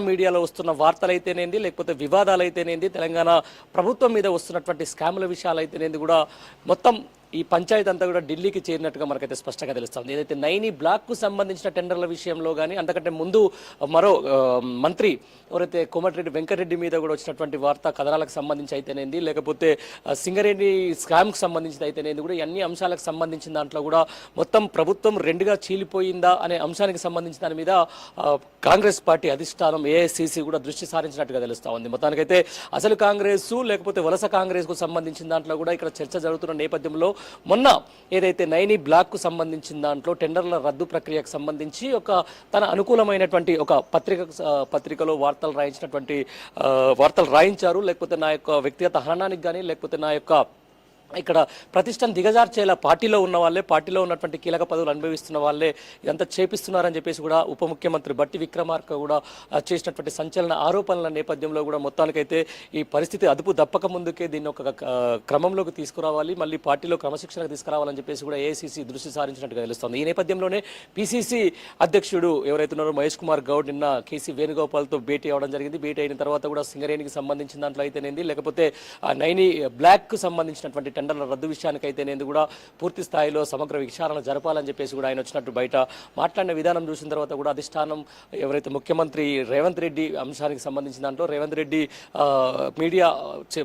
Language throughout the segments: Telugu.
మీడియాలో వస్తున్న వార్తలైతేనేంది లేకపోతే వివాదాలు అయితేనేంది తెలంగాణ ప్రభుత్వం మీద వస్తున్నటువంటి స్కాముల విషయాలు అయితేనేది కూడా మొత్తం ఈ పంచాయతీ అంతా కూడా ఢిల్లీకి చేరినట్టుగా మనకైతే స్పష్టంగా తెలుస్తుంది. ఏదైతే నైని బ్లాక్కు సంబంధించిన టెండర్ల విషయంలో కానీ అంతకంటే ముందు మరో మంత్రి ఎవరైతే కోమటిరెడ్డి వెంకటరెడ్డి మీద కూడా వచ్చినటువంటి వార్త కథనాలకు సంబంధించి అయితేనేది లేకపోతే సింగరేణి స్కామ్కి సంబంధించి అయితేనేది కూడా అన్ని అంశాలకు సంబంధించిన దాంట్లో కూడా మొత్తం ప్రభుత్వం రెండుగా చీలిపోయిందా అనే అంశానికి సంబంధించిన దాని మీద కాంగ్రెస్ పార్టీ అధిష్టానం ఏఐసిసి కూడా దృష్టి సారించినట్టుగా తెలుస్తా ఉంది. మొత్తానికైతే అసలు కాంగ్రెస్ లేకపోతే వలస కాంగ్రెస్కు సంబంధించిన దాంట్లో కూడా ఇక్కడ చర్చ జరుగుతున్న నేపథ్యంలో మొన్న ఏదైతే నైని బ్లాక్కు సంబంధించిన దాంట్లో టెండర్ల రద్దు ప్రక్రియకు సంబంధించి ఒక తన అనుకూలమైనటువంటి ఒక పత్రిక పత్రికలో వార్తలు రాయించినటువంటి వార్తలు రాయించారు. లేకపోతే నా యొక్క వ్యక్తిగత హననానికి కానీ లేకపోతే నా యొక్క ఇక్కడ ప్రతిష్టను దిగజార్చేలా పార్టీలో ఉన్న వాళ్ళే పార్టీలో ఉన్నటువంటి కీలక పదవులు అనుభవిస్తున్న వాళ్ళే ఇదంతా చేపిస్తున్నారని చెప్పేసి కూడా ఉప ముఖ్యమంత్రి బట్టి విక్రమార్క కూడా చేసినటువంటి సంచలన ఆరోపణల నేపథ్యంలో కూడా మొత్తానికైతే ఈ పరిస్థితి అదుపు దప్పక ముందుకే దీన్ని ఒక క్రమంలోకి తీసుకురావాలి. మళ్ళీ పార్టీలో క్రమశిక్షణకు తీసుకురావాలని చెప్పేసి కూడా ఏఐసీసీ దృష్టి సారించినట్టుగా తెలుస్తుంది. ఈ నేపథ్యంలోనే పిసిసి అధ్యక్షుడు ఎవరైతున్నారో మహేష్ కుమార్ గౌడ్ నిన్న కేసీ వేణుగోపాల్తో భేటీ అవ్వడం జరిగింది. భేటీ అయిన తర్వాత కూడా సింగరేణికి సంబంధించిన దాంట్లో అయితేనేది. లేకపోతే నైని బ్లాక్ సంబంధించినటువంటి టెండర్ల రద్దు విషయానికి నేను కూడా పూర్తి స్థాయిలో సమగ్ర విచారణ జరపాలని చెప్పేసి కూడా ఆయన వచ్చినట్టు బయట మాట్లాడిన విధానం చూసిన తర్వాత కూడా అధిష్టానం ఎవరైతే ముఖ్యమంత్రి రేవంత్ రెడ్డి అంశానికి సంబంధించిన దాంట్లో రేవంత్ రెడ్డి మీడియా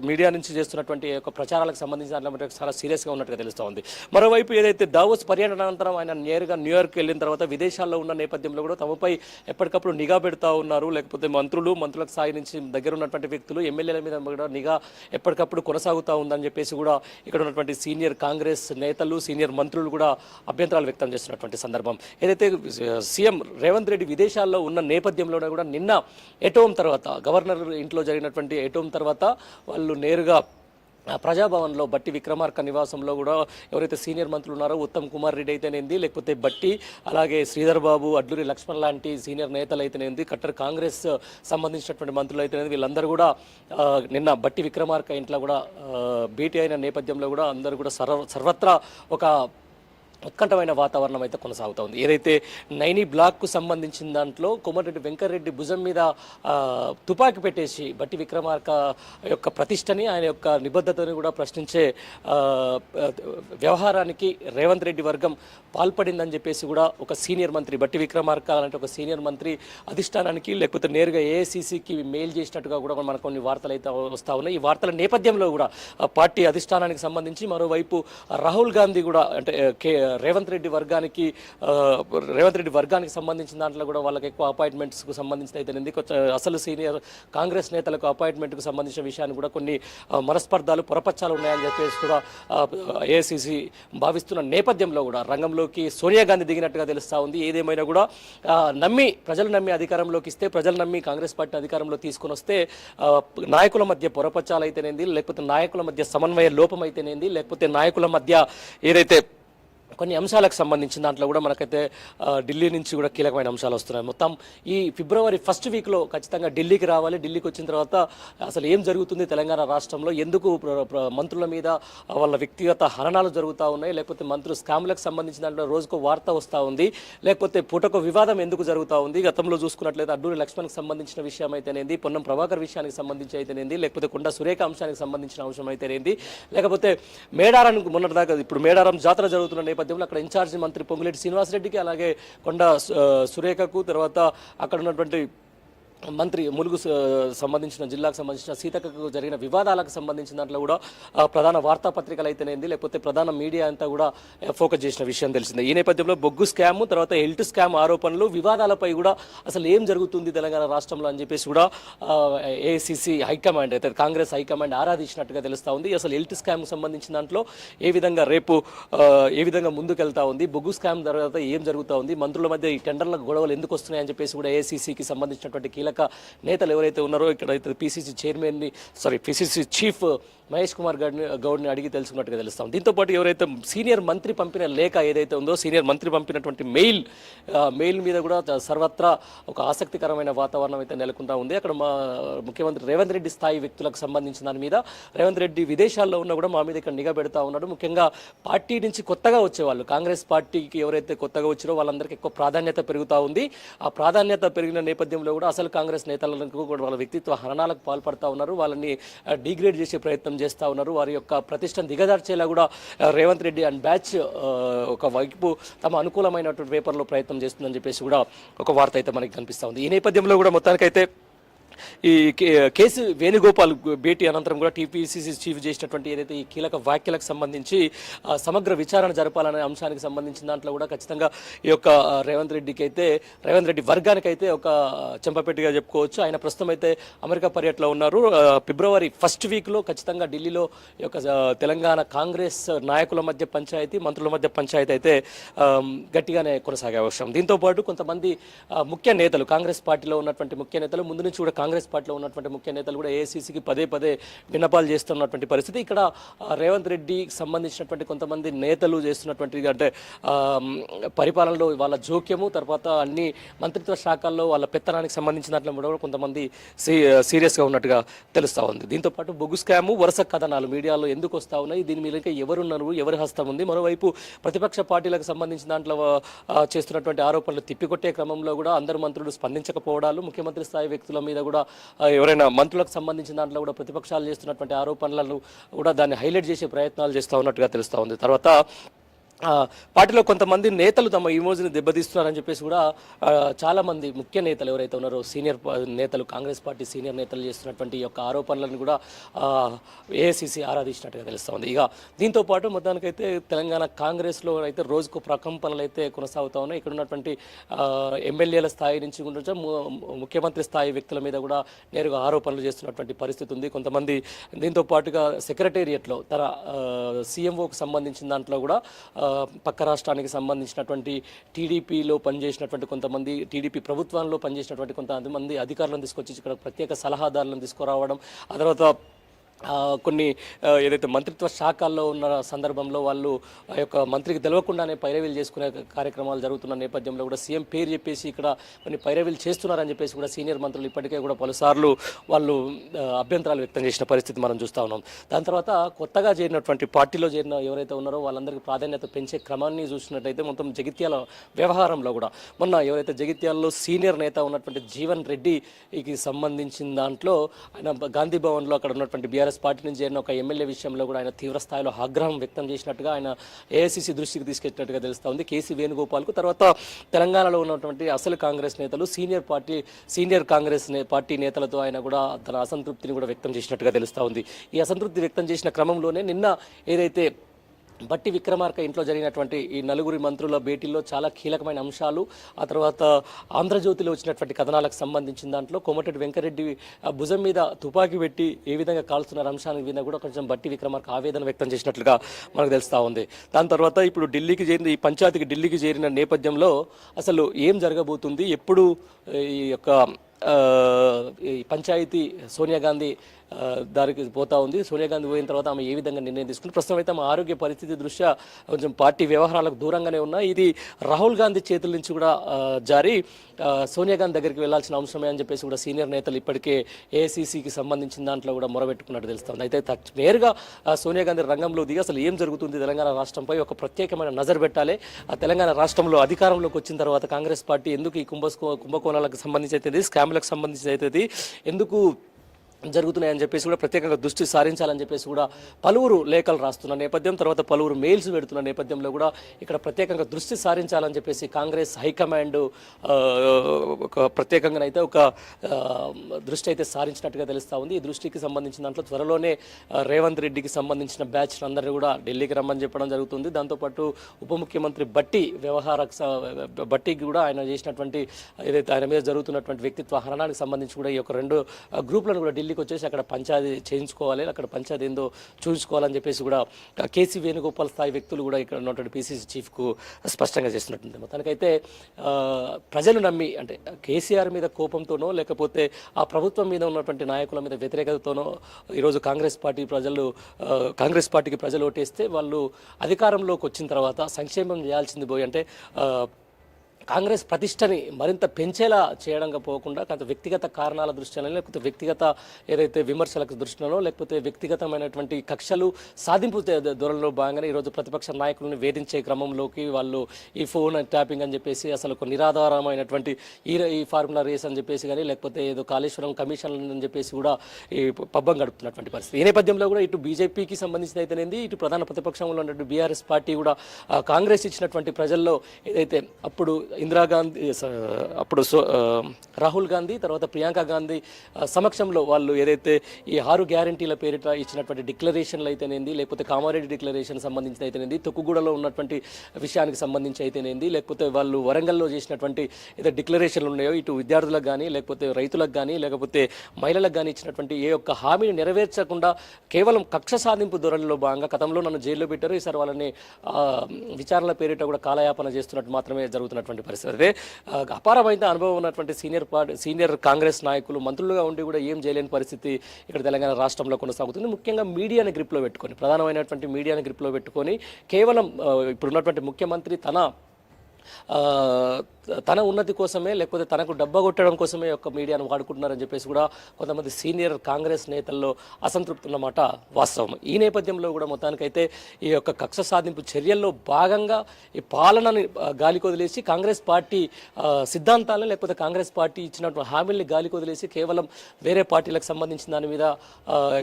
మీడియా నుంచి చేస్తున్నటువంటి యొక్క ప్రచారాలకు సంబంధించిన దాంట్లో చాలా సీరియస్గా ఉన్నట్టుగా తెలుస్తూ ఉంది. మరోవైపు ఏదైతే దావోస్ పర్యటన అనంతరం ఆయన నేరుగా న్యూయార్క్ వెళ్ళిన తర్వాత విదేశాల్లో ఉన్న నేపథ్యంలో కూడా తమపై ఎప్పటికప్పుడు నిఘా పెడతా ఉన్నారు. లేకపోతే మంత్రులు మంత్రులకు స్థాయి నుంచి దగ్గర ఉన్నటువంటి వ్యక్తులు ఎమ్మెల్యేల మీద కూడా నిఘా ఎప్పటికప్పుడు కొనసాగుతూ ఉందని చెప్పేసి కూడా ఇక్కడ ఉన్నటువంటి సీనియర్ కాంగ్రెస్ నేతలు సీనియర్ మంత్రులు కూడా అభ్యంతరాలు వ్యక్తం చేస్తున్నటువంటి సందర్భం. ఏదైతే సీఎం రేవంత్ రెడ్డి విదేశాల్లో ఉన్న నేపథ్యంలోనే కూడా నిన్న ఎటోం తర్వాత గవర్నర్ ఇంట్లో జరిగినటువంటి ఎటోం తర్వాత వాళ్ళు నేరుగా ప్రజాభవన్లో బట్టి విక్రమార్క నివాసంలో కూడా ఎవరైతే సీనియర్ మంత్రులు ఉన్నారో ఉత్తమ్ కుమార్ రెడ్డి అయితేనేంది లేకపోతే బట్టి అలాగే శ్రీధర్ బాబు అడ్లూరి లక్ష్మణ్ లాంటి సీనియర్ నేతలు అయితేనేంది కట్టర్ కాంగ్రెస్ సంబంధించినటువంటి మంత్రులు అయితేనేది వీళ్ళందరూ కూడా నిన్న బట్టి విక్రమార్క ఇంట్లో కూడా భేటీ అయిన నేపథ్యంలో కూడా అందరూ కూడా సర్వ సర్వత్రా ఒక ఉత్కంఠమైన వాతావరణం అయితే కొనసాగుతూ ఉంది ఏదైతే నైని బ్లాక్కు సంబంధించిన దాంట్లో కోమటిరెడ్డి వెంకరెడ్డి భుజం మీద తుపాకీ పెట్టేసి బట్టి విక్రమార్క యొక్క ప్రతిష్టని ఆయన యొక్క నిబద్ధతని కూడా ప్రశ్నించే వ్యవహారానికి రేవంత్ రెడ్డి వర్గం పాల్పడిందని చెప్పేసి కూడా ఒక సీనియర్ మంత్రి బట్టి విక్రమార్క అలాంటి ఒక సీనియర్ మంత్రి అధిష్టానానికి లేకపోతే నేరుగా ఏఐసీసీకి మెయిల్ చేసినట్టుగా కూడా మనకు కొన్ని వార్తలు అయితే వస్తూ ఉన్నాయి. ఈ వార్తల నేపథ్యంలో కూడా పార్టీ అధిష్టానానికి సంబంధించి మరోవైపు రాహుల్ గాంధీ కూడా అంటే కే రేవంత్ రెడ్డి వర్గానికి రేవంత్ రెడ్డి వర్గానికి సంబంధించిన దాంట్లో కూడా వాళ్ళకి ఎక్కువ అపాయింట్మెంట్స్కు సంబంధించిన అయితే కొంచెం అసలు సీనియర్ కాంగ్రెస్ నేతలకు అపాయింట్మెంట్కు సంబంధించిన విషయాన్ని కూడా కొన్ని మనస్పర్ధాలు పొరపచ్చాలు ఉన్నాయని చెప్పేసి కూడా ఏఐసిసి భావిస్తున్న నేపథ్యంలో కూడా రంగంలోకి సోనియా గాంధీ దిగినట్టుగా తెలుస్తూ ఉంది. ఏదేమైనా కూడా నమ్మి ప్రజలు నమ్మి అధికారంలోకి ఇస్తే ప్రజలు నమ్మి కాంగ్రెస్ పార్టీ అధికారంలో తీసుకొని వస్తే నాయకుల మధ్య పొరపచ్చాలు అయితేనేంది లేకపోతే నాయకుల మధ్య సమన్వయ లోపం అయితేనేంది లేకపోతే నాయకుల మధ్య ఏదైతే కొన్ని అంశాలకు సంబంధించిన దాంట్లో కూడా మనకైతే ఢిల్లీ నుంచి కూడా కీలకమైన అంశాలు వస్తున్నాయి. మొత్తం ఈ ఫిబ్రవరి ఫస్ట్ వీక్లో ఖచ్చితంగా ఢిల్లీకి రావాలి. ఢిల్లీకి వచ్చిన తర్వాత అసలు ఏం జరుగుతుంది తెలంగాణ రాష్ట్రంలో? ఎందుకు మంత్రుల మీద వాళ్ళ వ్యక్తిగత హరణాలు జరుగుతూ ఉన్నాయి? లేకపోతే మంత్రులు స్కామ్లకు సంబంధించిన దాంట్లో రోజుకు వార్త వస్తూ ఉంది? లేకపోతే పూటకు వివాదం ఎందుకు జరుగుతూ ఉంది? గతంలో చూసుకున్నట్లయితే అడ్డూరి లక్ష్మణ్కి సంబంధించిన విషయం అయితేనేది? పొన్నం ప్రభాకర్ విషయానికి సంబంధించి అయితేనేది? లేకపోతే కొండ సురేఖ అంశానికి సంబంధించిన అంశం అయితేనేది? లేకపోతే మేడారం మొన్నటిదాకా ఇప్పుడు మేడారం జాతర జరుగుతున్న నేపథ్యంలో అక్కడ ఇన్ఛార్జ్ మంత్రి పొంగులేటి శ్రీనివాసరెడ్డికి అలాగే కొండ సురేఖకు తర్వాత అక్కడ ఉన్నటువంటి మంత్రి ములుగు స- సంబంధించిన జిల్లాకు సంబంధించిన సీతక్కకు జరిగిన వివాదాలకు సంబంధించిన దాంట్లో కూడా ప్రధాన వార్తాపత్రికలు అయితేనేది లేకపోతే ప్రధాన మీడియా అంతా కూడా ఫోకస్ చేసిన విషయం తెలిసిందే. ఈ నేపథ్యంలో బొగ్గు స్కామ్ తర్వాత హెల్త్ స్కామ్ ఆరోపణలు వివాదాలపై కూడా అసలు ఏం జరుగుతుంది తెలంగాణ రాష్ట్రంలో అని చెప్పేసి కూడా ఏసీసీ హైకమాండ్ అయితే కాంగ్రెస్ హైకమాండ్ ఆరాధించినట్టుగా తెలుస్తూ ఉంది. అసలు హెల్త్ స్కామ్ సంబంధించిన దాంట్లో ఏ విధంగా రేపు ఏ విధంగా ముందుకెళ్తా ఉంది బొగ్గు స్కామ్ తర్వాత ఏం జరుగుతా ఉంది మంత్రుల మధ్య ఈ టెండర్ల గొడవలు ఎందుకు వస్తున్నాయని చెప్పేసి కూడా ఏసీసీకి సంబంధించినటువంటి కీలక నేతలు ఎవరైతే ఉన్నారో ఇక్కడ PCC చైర్మన్ని sorry PCC chief Mahesh Kumar గౌడ్ని గౌడ్ని అడిగి తెలుసుకున్నట్టుగా తెలుస్తాం దీంతోపాటు ఎవరైతే సీనియర్ మంత్రి పంపిన లేఖ ఏదైతే ఉందో సీనియర్ మంత్రి పంపినటువంటి మెయిల్ మెయిల్ మీద కూడా సర్వత్రా ఒక ఆసక్తికరమైన వాతావరణం అయితే నెలకొంటా ఉంది. అక్కడ మా ముఖ్యమంత్రి రేవంత్ రెడ్డి స్థాయి వ్యక్తులకు సంబంధించిన దాని మీద రేవంత్ రెడ్డి విదేశాల్లో ఉన్నా కూడా మా మీద ఇక్కడ నిఘా పెడతా ఉన్నాడు. ముఖ్యంగా పార్టీ నుంచి కొత్తగా వచ్చేవాళ్ళు కాంగ్రెస్ పార్టీకి ఎవరైతే కొత్తగా వచ్చారో వాళ్ళందరికీ ఎక్కువ ప్రాధాన్యత పెరుగుతూ ఉంది. ఆ ప్రాధాన్యత పెరిగిన నేపథ్యంలో కూడా అసలు కాంగ్రెస్ నేతలకు కూడా వాళ్ళ వ్యక్తిత్వ హరణాలకు పాల్పడతా ఉన్నారు. వాళ్ళని డిగ్రేడ్ చేసే ప్రయత్నం చేస్తూ ఉన్నారు. వారి యొక్క ప్రతిష్టను దిగజార్చేలా కూడా రేవంత్ రెడ్డి అండ్ బ్యాచ్ ఒక వైపు తమ అనుకూలమైనటువంటి పేపర్లో ప్రయత్నం చేస్తుందని చెప్పేసి కూడా ఒక వార్త అయితే మనకి కనిపిస్తూ ఉంది. ఈ నేపథ్యంలో కూడా మొత్తానికైతే ఈ కే- కేసు వేణుగోపాల్ భేటీ అనంతరం కూడా టీపీసీసీ చీఫ్ చేసినటువంటి ఏదైతే ఈ కీలక వ్యాఖ్యలకు సంబంధించి సమగ్ర విచారణ జరపాలనే అంశానికి సంబంధించిన దాంట్లో కూడా ఖచ్చితంగా ఈ యొక్క రేవంత్ రెడ్డికి అయితే రేవంత్ రెడ్డి వర్గానికి అయితే ఒక చెంపపెట్టిగా చెప్పుకోవచ్చు. ఆయన ప్రస్తుతం అయితే అమెరికా పర్యటనలో ఉన్నారు. ఫిబ్రవరి ఫస్ట్ వీక్లో ఖచ్చితంగా ఢిల్లీలో ఈ యొక్క తెలంగాణ కాంగ్రెస్ నాయకుల మధ్య పంచాయతీ మంత్రుల మధ్య పంచాయతీ అయితే గట్టిగానే కొనసాగే అవసరం దీంతో పాటు కొంతమంది ముఖ్య నేతలు కాంగ్రెస్ పార్టీలో ఉన్నటువంటి ముఖ్య నేతలు ముందు నుంచి కూడా కాంగ్రెస్ కాంగ్రెస్ పార్టీలో ఉన్నటువంటి ముఖ్య నేతలు కూడా ఏఐసీసీకి పదే పదే విన్నపాలు చేస్తున్నటువంటి పరిస్థితి. ఇక్కడ రేవంత్ రెడ్డికి సంబంధించినటువంటి కొంతమంది నేతలు చేస్తున్నటువంటి అంటే పరిపాలనలో వాళ్ళ జోక్యము తర్వాత అన్ని మంత్రిత్వ శాఖల్లో వాళ్ళ పెత్తనానికి సంబంధించిన దాంట్లో కూడా కొంతమంది సీరియస్గా ఉన్నట్టుగా తెలుస్తూ ఉంది. దీంతో పాటు బొగ్గు స్కాము వరుస కథనాలు మీడియాలో ఎందుకు వస్తూ ఉన్నాయి? దీని మీద ఇంకా ఎవరున్నారు? ఎవరి హస్తం ఉంది? మరోవైపు ప్రతిపక్ష పార్టీలకు సంబంధించిన దాంట్లో చేస్తున్నటువంటి ఆరోపణలు తిప్పికొట్టే క్రమంలో కూడా అందరు మంత్రులు స్పందించకపోవడాలు ముఖ్యమంత్రి స్థాయి వ్యక్తుల మీద కూడా కూడా ఎవరైనా మంత్రులకు సంబంధించిన దాంట్లో కూడా ప్రతిపక్షాలు చేస్తున్నటువంటి ఆరోపణలను కూడా దాన్ని హైలైట్ చేసే ప్రయత్నాలు చేస్తూ ఉన్నట్టుగా తెలుస్తూ ఉంది. తర్వాత పార్టీలో కొంతమంది నేతలు తమ ఇమోజ్ని దెబ్బతీస్తున్నారని చెప్పేసి కూడా చాలామంది ముఖ్య నేతలు ఎవరైతే ఉన్నారో సీనియర్ నేతలు కాంగ్రెస్ పార్టీ సీనియర్ నేతలు చేస్తున్నటువంటి యొక్క ఆరోపణలను కూడా ఏఐసిసి ఆరాధించినట్టుగా తెలుస్తుంది ఇక దీంతో పాటు మొత్తానికైతే తెలంగాణ కాంగ్రెస్లో అయితే రోజుకు ప్రకంపనలు అయితే కొనసాగుతూ ఉన్నాయి. ఇక్కడ ఉన్నటువంటి ఎమ్మెల్యేల స్థాయి నుంచి కూడా ముఖ్యమంత్రి స్థాయి వ్యక్తుల మీద కూడా నేరుగా ఆరోపణలు చేస్తున్నటువంటి పరిస్థితి ఉంది. కొంతమంది దీంతో పాటుగా సెక్రటేరియట్లో తన సీఎంఓకు సంబంధించిన దాంట్లో కూడా పక్క రాష్ట్రానికి సంబంధించినటువంటి టీడీపీలో పనిచేసినటువంటి కొంతమంది టీడీపీ ప్రభుత్వంలో పనిచేసినటువంటి కొంతమంది అధికారులను తీసుకొచ్చి ఇక్కడ ప్రత్యేక సలహాదారులను తీసుకురావడం ఆ తర్వాత కొన్ని ఏదైతే మంత్రిత్వ శాఖల్లో ఉన్న సందర్భంలో వాళ్ళు ఆ యొక్క మంత్రికి తెలవకుండానే పైరవీలు చేసుకునే కార్యక్రమాలు జరుగుతున్న నేపథ్యంలో కూడా సీఎం పేరు చెప్పేసి ఇక్కడ కొన్ని పైరవీలు చేస్తున్నారని చెప్పేసి కూడా సీనియర్ మంత్రులు ఇప్పటికే కూడా పలుసార్లు వాళ్ళు అభ్యంతరాలు వ్యక్తం చేసిన పరిస్థితి మనం చూస్తూ ఉన్నాం. దాని తర్వాత కొత్తగా చేరినటువంటి పార్టీలో చేరిన ఎవరైతే ఉన్నారో వాళ్ళందరికీ ప్రాధాన్యత పెంచే క్రమాన్ని చూసినట్టయితే మొత్తం జగిత్యాల వ్యవహారంలో కూడా మొన్న ఎవరైతే జగిత్యాలలో సీనియర్ నేత ఉన్నటువంటి జీవన్ రెడ్డికి సంబంధించిన దాంట్లో ఆయన గాంధీ భవన్లో అక్కడ ఉన్నటువంటి బీఆర్ఎస్ పార్టీ నుంచి చేరిన ఒక ఎమ్మెల్యే విషయంలో కూడా ఆయన తీవ్ర స్థాయిలో ఆగ్రహం వ్యక్తం చేసినట్టుగా ఆయన ఏఐసీసీ దృష్టికి తీసుకెచ్చినట్టుగా తెలుస్తూ ఉంది కేసీ వేణుగోపాల్కు తర్వాత తెలంగాణలో ఉన్నటువంటి అసలు కాంగ్రెస్ నేతలు senior party senior Congress party నేతలతో ఆయన కూడా తన అసంతృప్తిని కూడా వ్యక్తం చేసినట్టుగా తెలుస్తూ ఉంది ఈ అసంతృప్తి వ్యక్తం చేసిన క్రమంలోనే నిన్న ఏదైతే బట్టి విక్రమార్క ఇంట్లో జరిగినటువంటి ఈ నలుగురి మంత్రుల భేటీలో చాలా కీలకమైన అంశాలు. ఆ తర్వాత ఆంధ్రజ్యోతిలో వచ్చినటువంటి కథనాలకు సంబంధించిన దాంట్లో కోమటిరెడ్డి వెంకరెడ్డి ఆ భుజం మీద తుపాకీ పెట్టి ఏ విధంగా కాల్స్తున్నారు అంశాన్ని మీద కూడా కొంచెం బట్టి విక్రమార్క ఆవేదన వ్యక్తం చేసినట్లుగా మనకు తెలుస్తూ ఉంది. దాని తర్వాత ఇప్పుడు ఢిల్లీకి చేరిన ఈ పంచాయతీకి ఢిల్లీకి చేరిన నేపథ్యంలో అసలు ఏం జరగబోతుంది? ఎప్పుడు ఈ యొక్క ఈ పంచాయతీ సోనియా గాంధీ దారికి పోతా ఉంది. సోనియా గాంధీ పోయిన తర్వాత ఆమె ఏ విధంగా నిర్ణయం తీసుకుంది? ప్రస్తుతం అయితే ఆమె ఆరోగ్య పరిస్థితి దృష్ట్యా కొంచెం పార్టీ వ్యవహారాలకు దూరంగానే ఉన్నా ఇది రాహుల్ గాంధీ చేతుల నుంచి కూడా జారీ. జారి సోనియా గాంధీ దగ్గరికి వెళ్ళాల్సిన అవసరమే అని చెప్పేసి కూడా సీనియర్ నేతలు ఇప్పటికే ఏసీసీకి సంబంధించిన దాంట్లో కూడా మొరబెట్టుకున్నట్టు తెలుస్తుంది. అయితే నేరుగా సోనియా గాంధీ రంగంలో దిగి అసలు ఏం జరుగుతుంది? తెలంగాణ రాష్ట్రంపై ఒక ప్రత్యేకమైన నజర్ పెట్టాలి. ఆ తెలంగాణ రాష్ట్రంలో అధికారంలోకి వచ్చిన తర్వాత కాంగ్రెస్ పార్టీ ఎందుకు ఈ కుంభ కుంభకోణాలకు సంబంధించి అయితే స్కామ్లకు సంబంధించి అయితే ఎందుకు జరుగుతున్నాయని చెప్పేసి కూడా ప్రత్యేకంగా దృష్టి సారించాలని చెప్పేసి కూడా పలువురు లేఖలు రాస్తున్న నేపథ్యం తర్వాత పలువురు మెయిల్స్ పెడుతున్న నేపథ్యంలో కూడా ఇక్కడ ప్రత్యేకంగా దృష్టి సారించాలని చెప్పేసి కాంగ్రెస్ హైకమాండ్ ఒక ప్రత్యేకంగా అయితే ఒక దృష్టి అయితే సారించినట్టుగా తెలుస్తూ ఉంది. ఈ దృష్టికి సంబంధించిన దాంట్లో త్వరలోనే రేవంత్ రెడ్డికి సంబంధించిన బ్యాచ్ అందరినీ కూడా ఢిల్లీకి రమ్మని చెప్పడం జరుగుతుంది. దాంతోపాటు ఉప ముఖ్యమంత్రి బట్టి వ్యవహార బట్టికి కూడా ఆయన చేసినటువంటి ఏదైతే ఆయన మీద జరుగుతున్నటువంటి వ్యక్తిత్వ హరణానికి సంబంధించి కూడా ఈ యొక్క రెండు గ్రూపులను కూడా ఢిల్లీ ఢిల్లీకి వచ్చేసి అక్కడ పంచాది చేయించుకోవాలి అక్కడ పంచాయతీ ఏందో చూసుకోవాలని చెప్పేసి కూడా కేసీ వేణుగోపాల్ స్థాయి వ్యక్తులు కూడా ఇక్కడ ఉన్నటువంటి పీసీసీ చీఫ్కు స్పష్టంగా చేస్తున్నట్టుంది మొత్తానికైతే ప్రజలు నమ్మి అంటే కేసీఆర్ మీద కోపంతోనో లేకపోతే ఆ ప్రభుత్వం మీద ఉన్నటువంటి నాయకుల మీద వ్యతిరేకతతోనో ఈరోజు కాంగ్రెస్ పార్టీ ప్రజలు కాంగ్రెస్ పార్టీకి ప్రజలు ఓటేస్తే వాళ్ళు అధికారంలోకి వచ్చిన తర్వాత సంక్షేమం చేయాల్సింది పోయి అంటే కాంగ్రెస్ ప్రతిష్టని మరింత పెంచేలా చేయడంగా పోకుండా కొంత వ్యక్తిగత కారణాల దృష్ట్యాలో లేకపోతే వ్యక్తిగత ఏదైతే విమర్శలకు దృష్టిలో లేకపోతే వ్యక్తిగతమైనటువంటి కక్షలు సాధింపు దూరంలో ధోరణిలో భాగంగానే ఈరోజు ప్రతిపక్ష నాయకులను వేధించే క్రమంలోకి వాళ్ళు ఈ ఫోన్ ట్యాపింగ్ అని చెప్పేసి అసలు ఒక నిరాధారమైనటువంటి ఈ ఈ ఫార్ములా రేస్ అని చెప్పేసి కానీ లేకపోతే ఏదో కాళేశ్వరం కమిషన్ అని చెప్పేసి కూడా ఈ పబ్బం గడుపుతున్నటువంటి పరిస్థితి. ఈ నేపథ్యంలో కూడా ఇటు బీజేపీకి సంబంధించిన అయితేనేది ఇటు ప్రధాన ప్రతిపక్షంలో ఉన్నటువంటి బీఆర్ఎస్ పార్టీ కూడా కాంగ్రెస్ ఇచ్చినటువంటి ప్రజల్లో ఏదైతే అప్పుడు ఇందిరాగాంధీ స- అప్పుడు సో- రాహుల్ గాంధీ తర్వాత ప్రియాంక గాంధీ సమక్షంలో వాళ్ళు ఏదైతే ఈ ఆరు గ్యారంటీల పేరిట ఇచ్చినటువంటి డిక్లరేషన్లు అయితేనేది లేకపోతే కామారెడ్డి డిక్లరేషన్ సంబంధించిన అయితేనేది తొక్కుగూడలో ఉన్నటువంటి విషయానికి సంబంధించి అయితేనేది లేకపోతే వాళ్ళు వరంగల్లో చేసినటువంటి ఏదో డిక్లరేషన్లు ఉన్నాయో ఇటు విద్యార్థులకు కానీ లేకపోతే రైతులకు కానీ లేకపోతే మహిళలకు కానీ ఇచ్చినటువంటి ఏ ఒక్క హామీని నెరవేర్చకుండా కేవలం కక్ష సాధింపు ధోరణిలో భాగంగా గతంలో నన్ను జైల్లో పెట్టారు ఈసారి వాళ్ళని విచారణల పేరిట కూడా కాలయాపన చేస్తున్నట్టు మాత్రమే జరుగుతున్నటువంటి పరిస్థితి. అదే అపారమైన అనుభవం ఉన్నటువంటి సీనియర్ పార్టీ సీనియర్ కాంగ్రెస్ నాయకులు మంత్రులుగా ఉండి కూడా ఏం చేయలేని పరిస్థితి ఇక్కడ తెలంగాణ రాష్ట్రంలో కొనసాగుతుంది. ముఖ్యంగా మీడియాని గ్రిప్లో పెట్టుకొని ప్రధానమైనటువంటి మీడియాని గ్రిప్లో పెట్టుకొని కేవలం ఇప్పుడున్నటువంటి ముఖ్యమంత్రి తన తన ఉన్నతి కోసమే లేకపోతే తనకు డబ్బా కొట్టడం కోసమే యొక్క మీడియాను వాడుకుంటున్నారని చెప్పేసి కూడా కొంతమంది సీనియర్ కాంగ్రెస్ నేతల్లో అసంతృప్తి ఉన్నమాట వాస్తవం. ఈ నేపథ్యంలో కూడా మొత్తానికైతే ఈ యొక్క కక్ష సాధింపు చర్యల్లో భాగంగా ఈ పాలనని గాలికొదిలేసి కాంగ్రెస్ పార్టీ సిద్ధాంతాలను లేకపోతే కాంగ్రెస్ పార్టీ ఇచ్చినటువంటి హామీల్ని గాలికొదిలేసి కేవలం వేరే పార్టీలకు సంబంధించిన దాని మీద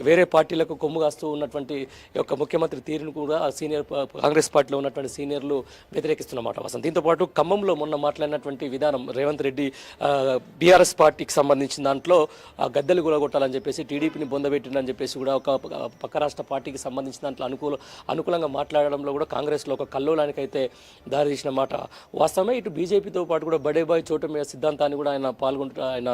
వేరే పార్టీలకు కొమ్ము కాస్తూ ఉన్నటువంటి యొక్క ముఖ్యమంత్రి తీరును కూడా సీనియర్ కాంగ్రెస్ పార్టీలో ఉన్నటువంటి సీనియర్లు వ్యతిరేకిస్తున్నమాట వసంత్ దీంతో పాటు ఖమ్మంలో మొన్న అన్నటువంటి విధానం రేవంత్ రెడ్డి బీఆర్ఎస్ పార్టీకి సంబంధించిన దాంట్లో గద్దెలు కూలగొట్టాలని చెప్పేసి టీడీపీని బొందబెట్టిందని చెప్పేసి కూడా ఒక పక్క రాష్ట్ర పార్టీకి సంబంధించిన దాంట్లో అనుకూల అనుకూలంగా మాట్లాడడంలో కూడా కాంగ్రెస్లో ఒక కల్లోలానికి అయితే దారి తీసిన మాట. వాస్తవమే ఇటు బీజేపీతో పాటు కూడా బడే బాయ్ చోటు మీద సిద్ధాంతాన్ని కూడా ఆయన పాల్గొంటు ఆయన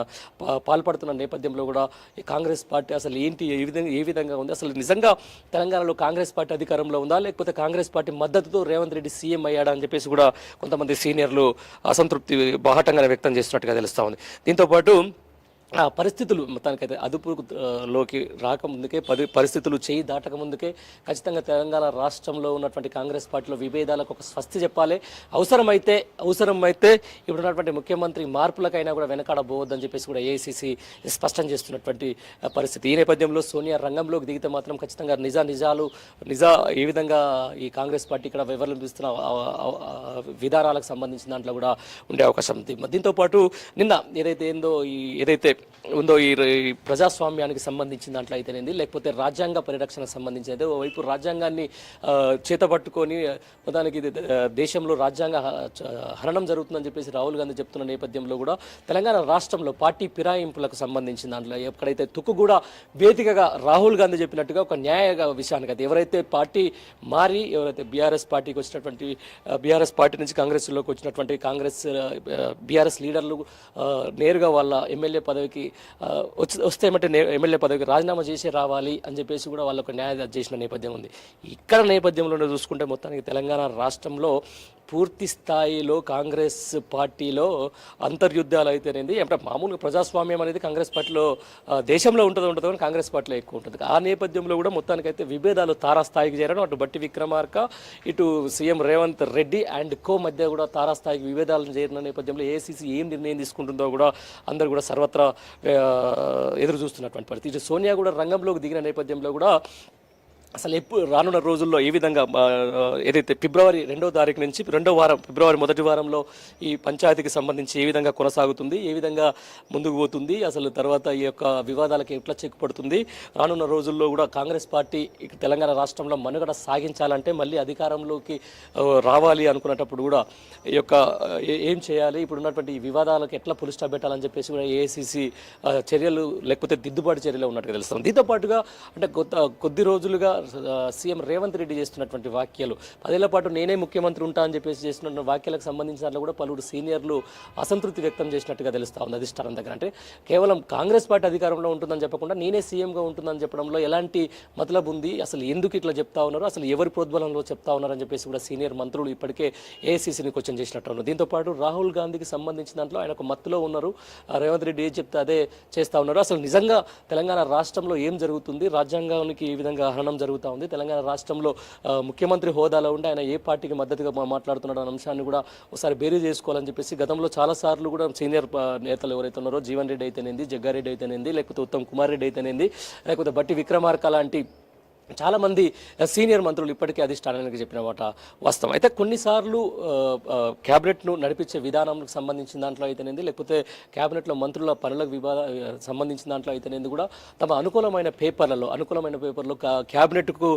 పాల్పడుతున్న నేపథ్యంలో కూడా కాంగ్రెస్ పార్టీ అసలు ఏంటి ఏ విధంగా ఏ విధంగా ఉంది? అసలు నిజంగా తెలంగాణలో కాంగ్రెస్ పార్టీ అధికారంలో ఉందా? లేకపోతే కాంగ్రెస్ పార్టీ మద్దతుతో రేవంత్ రెడ్డి సీఎం అయ్యాడా అని చెప్పేసి కూడా కొంతమంది సీనియర్లు అసలు అసంతృప్తి బాహటంగా వ్యక్తం చేస్తున్నట్టుగా తెలుస్తూ ఉంది. దీంతో పాటు ఆ పరిస్థితులు మొత్తానికైతే అదుపులోకి రాకముందుకే పరి పరిస్థితులు చేయి దాటకముందుకే ఖచ్చితంగా తెలంగాణ రాష్ట్రంలో ఉన్నటువంటి కాంగ్రెస్ పార్టీలో విభేదాలకు ఒక స్వస్తి చెప్పాలి. అవసరమైతే అవసరమైతే ఇప్పుడు ఉన్నటువంటి ముఖ్యమంత్రి మార్పులకైనా కూడా వెనకాడబోవద్దని చెప్పేసి కూడా ఏఐసిసి స్పష్టం చేస్తున్నటువంటి పరిస్థితి. ఈ నేపథ్యంలో సోనియా రంగంలోకి దిగితే మాత్రం ఖచ్చితంగా నిజా నిజాలు నిజా ఏ విధంగా ఈ కాంగ్రెస్ పార్టీ ఇక్కడ వివరిస్తున్న విధానాలకు సంబంధించిన దాంట్లో కూడా ఉండే అవకాశం ఉంది. దీంతోపాటు నిన్న ఏదైతే ఏందో ఈ ఏదైతే ఉందో ఈ ప్రజాస్వామ్యానికి సంబంధించిన దాంట్లో అయితేనేది లేకపోతే రాజ్యాంగ పరిరక్షణకు సంబంధించి అయితే ఓవైపు రాజ్యాంగాన్ని చేతపట్టుకొని మొత్తానికి ఇది, దేశంలో రాజ్యాంగ హరణం జరుగుతుందని చెప్పేసి రాహుల్ గాంధీ చెప్తున్న నేపథ్యంలో కూడా తెలంగాణ రాష్ట్రంలో పార్టీ ఫిరాయింపులకు సంబంధించిన దాంట్లో ఎక్కడైతే తుక్కు కూడా వేదికగా రాహుల్ గాంధీ చెప్పినట్టుగా ఒక న్యాయ విషయానికి అయితే ఎవరైతే పార్టీ మారి ఎవరైతే బీఆర్ఎస్ పార్టీకి వచ్చినటువంటి బీఆర్ఎస్ పార్టీ నుంచి కాంగ్రెస్లోకి వచ్చినటువంటి కాంగ్రెస్ బీఆర్ఎస్ లీడర్లు నేరుగా వాళ్ళ ఎమ్మెల్యే పదవికి పదవికి వస్తే ఏమంటే ఎమ్మెల్యే పదవికి రాజీనామా చేసి రావాలి అని చెప్పేసి కూడా వాళ్ళకు న్యాయ చేసిన నేపథ్యం ఉంది. ఇక్కడ నేపథ్యంలో చూసుకుంటే మొత్తానికి తెలంగాణ రాష్ట్రంలో పూర్తి స్థాయిలో కాంగ్రెస్ పార్టీలో అంతర్యుద్ధాలు అయితేనేది అంటే మామూలుగా ప్రజాస్వామ్యం అనేది కాంగ్రెస్ పార్టీలో దేశంలో ఉంటుంది ఉంటుంది కానీ కాంగ్రెస్ పార్టీలో ఎక్కువ ఉంటుంది. ఆ నేపథ్యంలో కూడా మొత్తానికైతే విభేదాలు తారాస్థాయికి చేరడం అటు బట్టి విక్రమార్క ఇటు CM Revanth Reddy and co మధ్య కూడా తారాస్థాయికి విభేదాలను చేరిన నేపథ్యంలో ఏసీసీ ఏం నిర్ణయం తీసుకుంటుందో కూడా అందరూ కూడా సర్వత్రా ఎదురు చూస్తున్నటువంటి పరిస్థితి. ఇటు సోనియా కూడా రంగంలోకి దిగిన నేపథ్యంలో కూడా అసలు ఎప్పుడు రానున్న రోజుల్లో ఏ విధంగా ఏదైతే ఫిబ్రవరి రెండో తారీఖు నుంచి రెండో వారం ఫిబ్రవరి మొదటి వారంలో ఈ పంచాయతీకి సంబంధించి ఏ విధంగా కొనసాగుతుంది ఏ విధంగా ముందుకు పోతుంది అసలు తర్వాత ఈ యొక్క వివాదాలకు ఎట్లా చెక్ పడుతుంది రానున్న రోజుల్లో కూడా కాంగ్రెస్ పార్టీ ఇక తెలంగాణ రాష్ట్రంలో మనుగడ సాగించాలంటే మళ్ళీ అధికారంలోకి రావాలి అనుకున్నప్పుడు కూడా ఈ యొక్క ఏం చేయాలి ఇప్పుడు ఉన్నటువంటి ఈ వివాదాలకు ఎట్లా పులి పెట్టాలని చెప్పేసి కూడా ఏఐసిసి చర్యలు లేకపోతే దిద్దుబాటు చర్యలు ఉన్నట్టుగా తెలుస్తుంది. దీంతో పాటుగా అంటే కొత్త కొద్ది రోజులుగా సీఎం రేవంత్ రెడ్డి చేస్తున్నటువంటి వ్యాఖ్యలు. పదేళ్ళ పాటు నేనే ముఖ్యమంత్రి ఉంటా అని చెప్పేసి చేస్తున్న వ్యాఖ్యలకు సంబంధించిన దాంట్లో కూడా పలువురు సీనియర్లు అసంతృప్తి వ్యక్తం చేసినట్టుగా తెలుస్తా ఉంది అధిష్టానం దగ్గర. అంటే కేవలం కాంగ్రెస్ పార్టీ అధికారంలో ఉంటుందని చెప్పకుండా నేనే సీఎంగా ఉంటుందని చెప్పడంలో ఎలాంటి మతలబు ఉంది? అసలు ఎందుకు ఇట్లా చెప్తా ఉన్నారు? అసలు ఎవరి ప్రోద్బలంలో చెప్తా ఉన్నారని చెప్పేసి కూడా సీనియర్ మంత్రులు ఇప్పటికే ఏఐసీసీని క్వశ్చన్ చేసినట్టు ఉన్నారు. దీంతో పాటు రాహుల్ గాంధీకి సంబంధించిన దాంట్లో ఆయన ఒక మత్తులో ఉన్నారు. రేవంత్ రెడ్డి ఏం చెప్తే అదే చేస్తా ఉన్నారు. అసలు నిజంగా తెలంగాణ రాష్ట్రంలో ఏం జరుగుతుంది? రాజ్యాంగానికి ఈ విధంగా హరణం జరుగుతూ ఉంది. తెలంగాణ రాష్ట్రంలో ముఖ్యమంత్రి హోదాలో ఉండి ఆయన ఏ పార్టీకి మద్దతుగా మా- మాట్లాడుతున్నాడు అనే అంశాన్ని కూడా ఒకసారి బేరీ చేసుకోవాలని చెప్పేసి గతంలో చాలా సార్లు కూడా సీనియర్ నేతలు ఎవరైతే ఉన్నారో జీవన్ రెడ్డి అయితేనేంది జగ్గారెడ్డి అయితేనేది లేకపోతే ఉత్తమ్ కుమార్ రెడ్డి అయితేనేంది లేకపోతే బట్టి విక్రమార్క లాంటి చాలామంది సీనియర్ మంత్రులు ఇప్పటికే అధిష్టానానికి చెప్పిన మాట వాస్తవం. అయితే కొన్నిసార్లు క్యాబినెట్ను నడిపించే విధానంకు సంబంధించిన దాంట్లో అయితేనేది లేకపోతే క్యాబినెట్లో మంత్రుల పనులకు వివాద సంబంధించిన దాంట్లో అయితేనేది కూడా తమ అనుకూలమైన పేపర్లలో అనుకూలమైన పేపర్లో క్యాబినెట్కు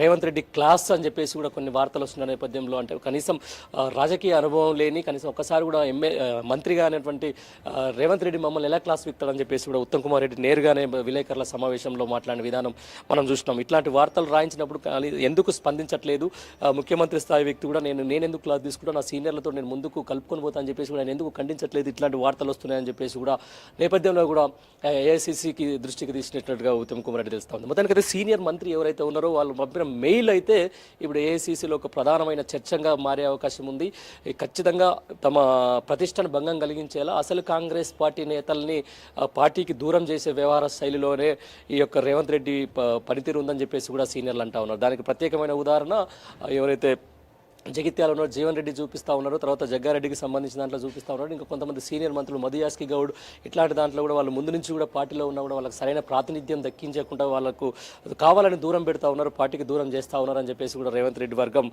రేవంత్ రెడ్డి క్లాస్ అని చెప్పేసి కూడా కొన్ని వార్తలు వస్తున్న నేపథ్యంలో అంటే కనీసం రాజకీయ అనుభవం లేని కనీసం ఒక్కసారి కూడా ఎంఏ మంత్రిగా అనేటువంటి రేవంత్ రెడ్డి మమ్మల్ని ఎలా క్లాస్ విక్తాడని చెప్పేసి కూడా ఉత్తమ్ కుమార్ రెడ్డి నేరుగానే విలేకరుల సమావేశంలో మాట్లాడిన విధానం మనం మనం చూసినాం. ఇట్లాంటి వార్తలు రాయించినప్పుడు కానీ ఎందుకు స్పందించట్లేదు? ముఖ్యమంత్రి స్థాయి వ్యక్తి కూడా నేను నేను ఎందుకు క్లాస్ తీసుకుంటా? నా సీనియర్లతో నేను ముందుకు కలుపుకొని పోతా అని చెప్పేసి కూడా నేను ఎందుకు ఖండించట్లేదు? ఇట్లాంటి వార్తలు వస్తున్నాయని చెప్పేసి కూడా నేపథ్యంలో కూడా ఏఐసీసీకి దృష్టికి తీసినట్టుగా ఉత్తమ్ కుమార్ రెడ్డి తెలుస్తా ఉంది. మొత్తానికి అయితే సీనియర్ మంత్రి ఎవరైతే ఉన్నారో వాళ్ళు పంపిన మెయిల్ అయితే ఇప్పుడు ఏఐసీసీలో ఒక ప్రధానమైన చర్చగా మారే అవకాశం ఉంది. ఖచ్చితంగా తమ ప్రతిష్టను భంగం కలిగించేలా అసలు కాంగ్రెస్ పార్టీ నేతల్ని పార్టీకి దూరం చేసే వ్యవహార శైలిలోనే ఈ యొక్క రేవంత్ రెడ్డి ప- పనితీరు ఉందని చెప్పేసి కూడా సీనియర్లు అంటా ఉన్నారు. దానికి ప్రత్యేకమైన ఉదాహరణ ఎవరైతే జగిత్యాల ఉన్నారో జీవన్ రెడ్డి చూపిస్తా ఉన్నారు తర్వాత జగ్గారెడ్డికి సంబంధించిన దాంట్లో చూపిస్తా ఉన్నారు. ఇంకా కొంతమంది సీనియర్ మంత్రులు మధుయాస్కి గౌడ్ ఇట్లాంటి దాంట్లో కూడా వాళ్ళు ముందు నుంచి కూడా పార్టీలో ఉన్నా కూడా వాళ్ళకి సరైన ప్రాతినిధ్యం దక్కించకుండా వాళ్ళకు కావాలని దూరం పెడతా ఉన్నారు పార్టీకి దూరం చేస్తా ఉన్నారని చెప్పేసి కూడా రేవంత్ రెడ్డి వర్గం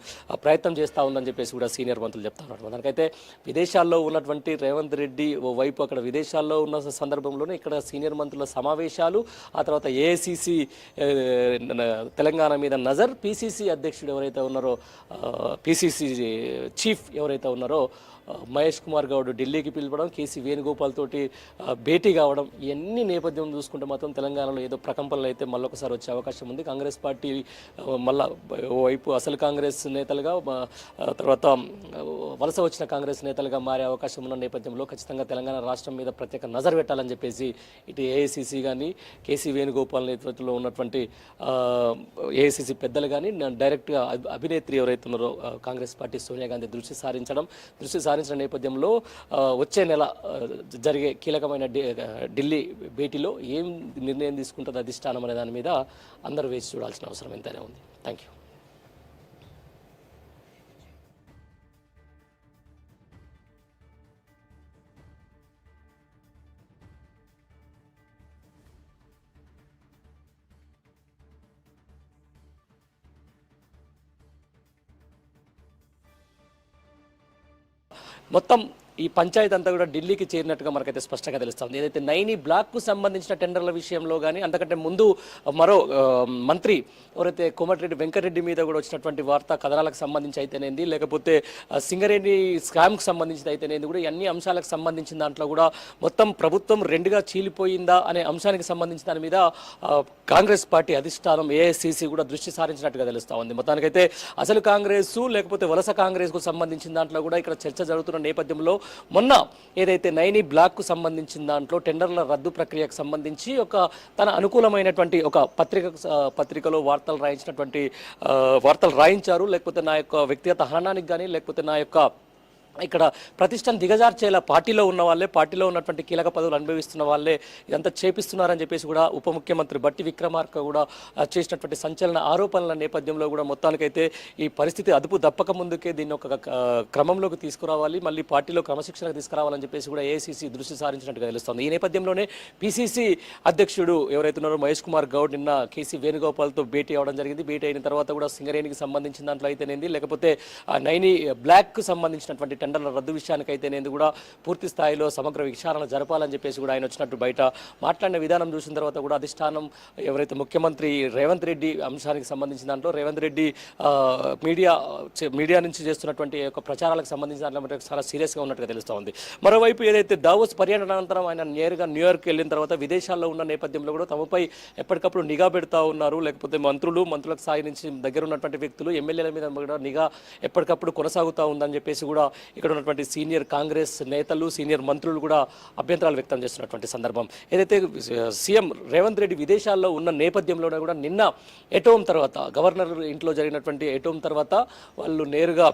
ప్రయత్నం చేస్తా ఉందని చెప్పేసి కూడా సీనియర్ మంత్రులు చెప్తా ఉన్నారు. దానికైతే విదేశాల్లో ఉన్నటువంటి రేవంత్ రెడ్డి ఓ వైపు అక్కడ విదేశాల్లో ఉన్న సందర్భంలోనే ఇక్కడ సీనియర్ మంత్రుల సమావేశాలు ఆ తర్వాత ఏఐసిసి తెలంగాణ మీద నజర్ పిసిసి అధ్యక్షుడు ఎవరైతే ఉన్నారో పిసిసి చీఫ్ ఎవరైతే ఉన్నారో మహేష్ కుమార్ గౌడ్ ఢిల్లీకి పిలవడం కేసీ వేణుగోపాల్ తోటి భేటీ కావడం ఇవన్నీ నేపథ్యం చూసుకుంటే మాత్రం తెలంగాణలో ఏదో ప్రకంపనలు అయితే మళ్ళొకసారి వచ్చే అవకాశం ఉంది. కాంగ్రెస్ పార్టీ మళ్ళా వైపు అసలు కాంగ్రెస్ నేతలుగా తర్వాత వలస వచ్చిన కాంగ్రెస్ నేతలుగా మారే అవకాశం ఉన్న నేపథ్యంలో ఖచ్చితంగా తెలంగాణ రాష్ట్రం మీద ప్రత్యేక నజర్ పెట్టాలని చెప్పేసి ఇటు ఏఐసిసి కానీ కేసీ వేణుగోపాల్ నేతృత్వంలో ఉన్నటువంటి ఏఐసిసి పెద్దలు కానీ డైరెక్ట్గా అభినేత్రి ఎవరైతున్నారో కాంగ్రెస్ పార్టీ సోనియా గాంధీ దృష్టి సారించడం దృష్టి సాధించిన నేపథ్యంలో వచ్చే నెల జరిగే కీలకమైన ఢిల్లీ భేటీలో ఏం నిర్ణయం తీసుకుంటుంది అధిష్టానం అనే దాని మీద అందరూ వేచి చూడాల్సిన అవసరం ఎంతైనా ఉంది. థ్యాంక్ యూ మొత్తం ఈ పంచాయతీ అంతా కూడా ఢిల్లీకి చేరినట్టుగా మనకైతే స్పష్టంగా తెలుస్తుంది. ఏదైతే నైని బ్లాక్కు సంబంధించిన టెండర్ల విషయంలో కానీ అంతకంటే ముందు మరో మంత్రి ఎవరైతే కోమటిరెడ్డి వెంకటరెడ్డి మీద కూడా వచ్చినటువంటి వార్తా కథనాలకు సంబంధించి అయితేనేది లేకపోతే సింగరేణి స్కామ్కు సంబంధించి అయితేనేది కూడా అన్ని అంశాలకు సంబంధించిన దాంట్లో కూడా మొత్తం ప్రభుత్వం రెండుగా చీలిపోయిందా అనే అంశానికి సంబంధించిన దాని మీద కాంగ్రెస్ పార్టీ అధిష్టానం ఏఐసిసి కూడా దృష్టి సారించినట్టుగా తెలుస్తూ ఉంది. మొత్తానికైతే అసలు కాంగ్రెస్ లేకపోతే వలస కాంగ్రెస్కు సంబంధించిన దాంట్లో కూడా ఇక్కడ చర్చ జరుగుతున్న నేపథ్యంలో మొన్న ఏదైతే నైని బ్లాక్కు సంబంధించిన దాంట్లో టెండర్ల రద్దు ప్రక్రియకు సంబంధించి ఒక తన అనుకూలమైనటువంటి ఒక పత్రిక పత్రికలో వార్తలు రాయించినటువంటి వార్తలు రాయించారు. లేకపోతే నా యొక్క వ్యక్తిగత హనానికి కానీ లేకపోతే నా యొక్క ఇక్కడ ప్రతిష్టను దిగజార్చేలా పార్టీలో ఉన్న వాళ్ళే పార్టీలో ఉన్నటువంటి కీలక పదవులు అనుభవిస్తున్న వాళ్ళే ఇదంతా చేపిస్తున్నారని చెప్పేసి కూడా ఉప ముఖ్యమంత్రి బట్టి విక్రమార్క కూడా చేసినటువంటి సంచలన ఆరోపణల నేపథ్యంలో కూడా మొత్తానికైతే ఈ పరిస్థితి అదుపు దప్పక ముందుకే దీన్ని ఒక క్రమంలోకి తీసుకురావాలి. మళ్ళీ పార్టీలో క్రమశిక్షణకు తీసుకురావాలని చెప్పేసి కూడా ఏఐసీసీ దృష్టి సారించినట్టుగా తెలుస్తోంది. ఈ నేపథ్యంలోనే పిసిసి అధ్యక్షుడు ఎవరైతే ఉన్నారో మహేష్ కుమార్ గౌడ్ నిన్న కేసీ వేణుగోపాల్తో భేటీ అవడం జరిగింది. భేటీ అయిన తర్వాత కూడా సింగరేణికి సంబంధించిన దాంట్లో అయితేనేది. లేకపోతే నైని బ్లాక్కు సంబంధించినటువంటి టెండర్ల రద్దు విషయానికైతేనేది కూడా పూర్తి స్థాయిలో సమగ్ర విచారణ జరపాలని చెప్పేసి కూడా ఆయన వచ్చినట్టు బయట మాట్లాడిన విధానం చూసిన తర్వాత కూడా అధిష్టానం ఎవరైతే ముఖ్యమంత్రి రేవంత్ రెడ్డి అంశానికి సంబంధించిన దాంట్లో రేవంత్ రెడ్డి మీడియా మీడియా నుంచి చేస్తున్నటువంటి యొక్క ప్రచారాలకు సంబంధించిన దాంట్లో చాలా సీరియస్గా ఉన్నట్టుగా తెలుస్తూ ఉంది మరోవైపు ఏదైతే దావోస్ పర్యటన అనంతరం ఆయన నేరుగా న్యూయార్క్ వెళ్ళిన తర్వాత విదేశాల్లో ఉన్న నేపథ్యంలో కూడా తమపై ఎప్పటికప్పుడు నిఘా పెడతా ఉన్నారు. లేకపోతే మంత్రులు మంత్రులకు సాయి నుంచి దగ్గర ఉన్నటువంటి వ్యక్తులు ఎమ్మెల్యేల మీద కూడా నిఘా ఎప్పటికప్పుడు కొనసాగుతూ ఉందని చెప్పేసి కూడా ఇక్కడ ఉన్నటువంటి సీనియర్ కాంగ్రెస్ నేతలు సీనియర్ మంత్రులు కూడా అభ్యంతరాలు వ్యక్తం చేస్తున్నటువంటి సందర్భం. ఏదైతే సీఎం రేవంత్ రెడ్డి విదేశాల్లో ఉన్న నేపథ్యంలోనే కూడా నిన్న ఎటోం తర్వాత గవర్నర్ ఇంట్లో జరిగినటువంటి ఎటోం తర్వాత వాళ్ళు నేరుగా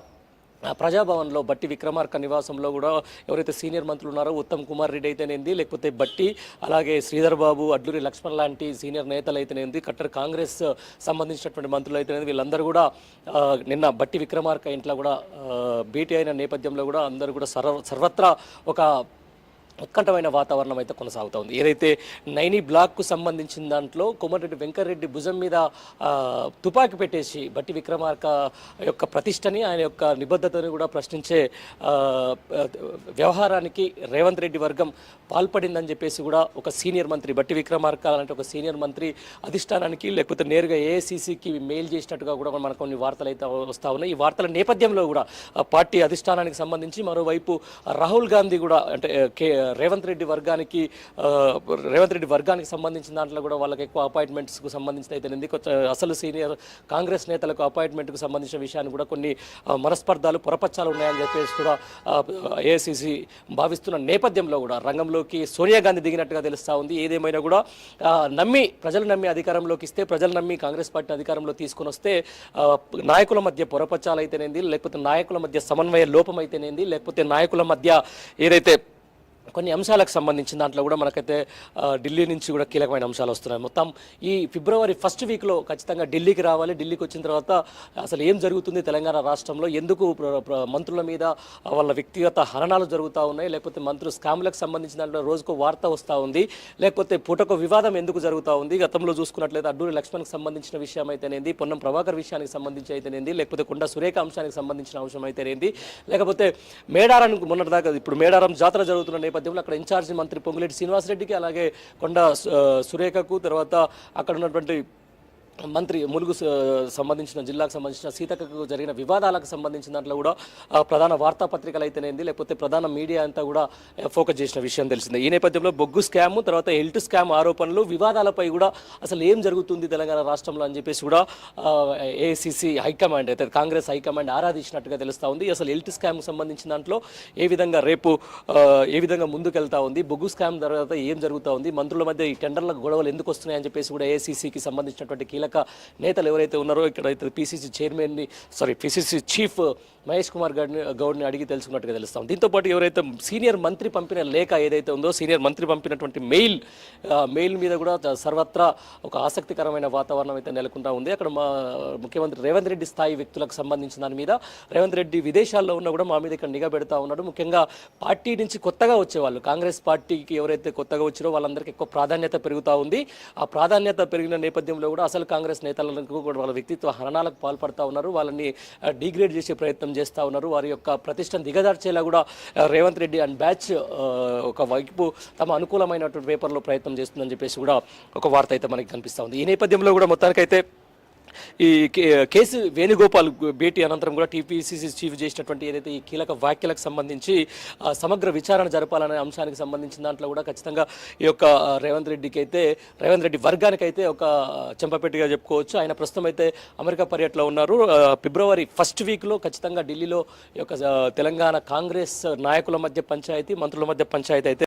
ప్రజాభవన్లో బట్టి విక్రమార్క నివాసంలో కూడా ఎవరైతే సీనియర్ మంత్రులు ఉన్నారో ఉత్తమ్ కుమార్ రెడ్డి అయితేనేంది లేకపోతే బట్టి అలాగే శ్రీధర్ బాబు అడ్లూరి లక్ష్మణ్ లాంటి సీనియర్ నేతలు అయితేనేంది కట్టర్ కాంగ్రెస్ సంబంధించినటువంటి మంత్రులు అయితేనేది వీళ్ళందరూ కూడా నిన్న బట్టి విక్రమార్క ఇంట్లో కూడా భేటీ అయిన నేపథ్యంలో కూడా అందరూ కూడా సర్వ సర్వత్రా ఒక ఉత్కంఠమైన వాతావరణం అయితే కొనసాగుతూ ఉంది ఏదైతే నైని బ్లాక్కు సంబంధించిన దాంట్లో కోమటిరెడ్డి వెంకటరెడ్డి భుజం మీద తుపాకీ పెట్టేసి బట్టి విక్రమార్క యొక్క ప్రతిష్టని ఆయన యొక్క నిబద్ధతని కూడా ప్రశ్నించే వ్యవహారానికి రేవంత్ రెడ్డి వర్గం పాల్పడిందని చెప్పేసి కూడా ఒక సీనియర్ మంత్రి బట్టి విక్రమార్క అలాంటి ఒక సీనియర్ మంత్రి అధిష్టానానికి లేకపోతే నేరుగా ఏఐసీసీకి మెయిల్ చేసినట్టుగా కూడా మనకు కొన్ని వార్తలు అయితే వస్తూ ఉన్నాయి. ఈ వార్తల నేపథ్యంలో కూడా పార్టీ అధిష్టానానికి సంబంధించి మరోవైపు రాహుల్ గాంధీ కూడా అంటే కే రేవంత్ రెడ్డి వర్గానికి రేవంత్ రెడ్డి వర్గానికి సంబంధించిన దాంట్లో కూడా వాళ్ళకి ఎక్కువ అపాయింట్మెంట్స్కు సంబంధించిన అయితే కొంచెం అసలు సీనియర్ కాంగ్రెస్ నేతలకు అపాయింట్మెంట్కు సంబంధించిన విషయాన్ని కూడా కొన్ని మనస్పర్ధాలు పొరపచ్చాలు ఉన్నాయని చెప్పేసి కూడా ఏఐసిసి భావిస్తున్న నేపథ్యంలో కూడా రంగంలోకి సోనియా గాంధీ దిగినట్టుగా తెలుస్తూ ఉంది. ఏదేమైనా కూడా నమ్మి ప్రజలు నమ్మి అధికారంలోకి ఇస్తే ప్రజలు నమ్మి కాంగ్రెస్ పార్టీ అధికారంలో తీసుకొని వస్తే నాయకుల మధ్య పొరపచ్చాలు అయితేనేది లేకపోతే నాయకుల మధ్య సమన్వయ లోపం అయితేనేది లేకపోతే నాయకుల మధ్య ఏదైతే కొన్ని అంశాలకు సంబంధించిన దాంట్లో కూడా మనకైతే ఢిల్లీ నుంచి కూడా కీలకమైన అంశాలు వస్తున్నాయి. మొత్తం ఈ ఫిబ్రవరి ఫస్ట్ వీక్లో ఖచ్చితంగా ఢిల్లీకి రావాలి. ఢిల్లీకి వచ్చిన తర్వాత అసలు ఏం జరుగుతుంది తెలంగాణ రాష్ట్రంలో? ఎందుకు మంత్రుల మీద వాళ్ళ వ్యక్తిగత హరణాలు జరుగుతూ ఉన్నాయి? లేకపోతే మంత్రులు స్కామ్లకు సంబంధించిన దాంట్లో రోజుకు వార్త వస్తూ ఉంది? లేకపోతే పూటకు వివాదం ఎందుకు జరుగుతూ ఉంది? గతంలో చూసుకున్నట్లయితే అడ్డూరి లక్ష్మణ్కి సంబంధించిన విషయం అయితేనేది పొన్నం ప్రభాకర్ విషయానికి సంబంధించి అయితేనేది లేకపోతే కొండ సురేఖ అంశానికి సంబంధించిన అంశం అయితేనేది లేకపోతే మేడారానికి మొన్నటిదాకా ఇప్పుడు మేడారం జాతర జరుగుతున్న నేపథ్యంలో అక్కడ ఇన్ఛార్జ్ మంత్రి పొంగులేటి శ్రీనివాసరెడ్డికి అలాగే కొండ సురేఖకు తర్వాత అక్కడ ఉన్నటువంటి మంత్రి ములుగు స- సంబంధించిన జిల్లాకు సంబంధించిన సీతక్కకు జరిగిన వివాదాలకు సంబంధించిన దాంట్లో కూడా ప్రధాన వార్తాపత్రికలు అయితేనేది లేకపోతే ప్రధాన మీడియా అంతా కూడా ఫోకస్ చేసిన విషయం తెలిసిందే. ఈ నేపథ్యంలో బొగ్గు స్కామ్ తర్వాత హెల్త్ స్కామ్ ఆరోపణలు వివాదాలపై కూడా అసలు ఏం జరుగుతుంది తెలంగాణ రాష్ట్రంలో అని చెప్పేసి కూడా ఏసీసీ హైకమాండ్ అయితే కాంగ్రెస్ హైకమాండ్ ఆరాధించినట్టుగా తెలుస్తూ ఉంది. అసలు హెల్త్ స్కామ్ సంబంధించిన దాంట్లో ఏ విధంగా రేపు ఏ విధంగా ముందుకెళ్తా ఉంది బొగ్గు స్కామ్ తర్వాత ఏం జరుగుతూ ఉంది మంత్రుల మధ్య ఈ టెండర్ల గొడవలు ఎందుకు వస్తున్నాయని చెప్పేసి కూడా ఏసీసీకి సంబంధించినటువంటి కీలక నేతలు ఎవరైతే ఉన్నారో ఇక్కడ అయితే PCC చైర్మన్ని sorry PCC chief Mahesh Kumar గౌడ్ని గౌడ్ని అడిగి తెలుసుకున్నట్టుగా తెలుస్తాం. దీంతో పాటు ఎవరైతే సీనియర్ మంత్రి పంపిన లేఖ ఏదైతే ఉందో సీనియర్ మంత్రి పంపినటువంటి మెయిల్ మెయిల్ మీద కూడా సర్వత్రా ఒక ఆసక్తికరమైన వాతావరణం అయితే నెలకొంటా ఉంది. అక్కడ మా ముఖ్యమంత్రి రేవంత్ రెడ్డి స్థాయి వ్యక్తులకు సంబంధించిన దాని మీద రేవంత్ రెడ్డి విదేశాల్లో ఉన్నా కూడా మా మీద ఇక్కడ నిఘా పెడతా ఉన్నాడు. ముఖ్యంగా పార్టీ నుంచి కొత్తగా వచ్చేవాళ్ళు కాంగ్రెస్ పార్టీకి ఎవరైతే కొత్తగా వచ్చారో వాళ్ళందరికీ ఎక్కువ ప్రాధాన్యత పెరుగుతూ ఉంది. ఆ ప్రాధాన్యత పెరిగిన నేపథ్యంలో కూడా అసలు కాంగ్రెస్ నేతలకు కూడా వాళ్ళ వ్యక్తిత్వ హరణాలకు పాల్పడతా ఉన్నారు. వాళ్ళని డిగ్రేడ్ చేసే ప్రయత్నం చేస్తూ ఉన్నారు. వారి యొక్క ప్రతిష్టను దిగజార్చేలా కూడా రేవంత్ రెడ్డి అండ్ బ్యాచ్ ఒక వైపు తమ అనుకూలమైనటువంటి పేపర్లో ప్రయత్నం చేస్తుందని చెప్పేసి కూడా ఒక వార్త అయితే మనకి కనిపిస్తూ ఉంది. ఈ నేపథ్యంలో కూడా మొత్తానికైతే ఈ కే- కేసు వేణుగోపాల్ భేటీ అనంతరం కూడా టీపీసీసీ చీఫ్ చేసినటువంటి ఏదైతే ఈ కీలక వ్యాఖ్యలకు సంబంధించి సమగ్ర విచారణ జరపాలనే అంశానికి సంబంధించిన దాంట్లో కూడా ఖచ్చితంగా ఈ యొక్క రేవంత్ రెడ్డికి అయితే రేవంత్ రెడ్డి వర్గానికి అయితే ఒక చెంపపెట్టిగా చెప్పుకోవచ్చు. ఆయన ప్రస్తుతం అయితే అమెరికా పర్యటనలో ఉన్నారు. ఫిబ్రవరి ఫస్ట్ వీక్లో ఖచ్చితంగా ఢిల్లీలో ఈ యొక్క తెలంగాణ కాంగ్రెస్ నాయకుల మధ్య పంచాయతీ మంత్రుల మధ్య పంచాయతీ అయితే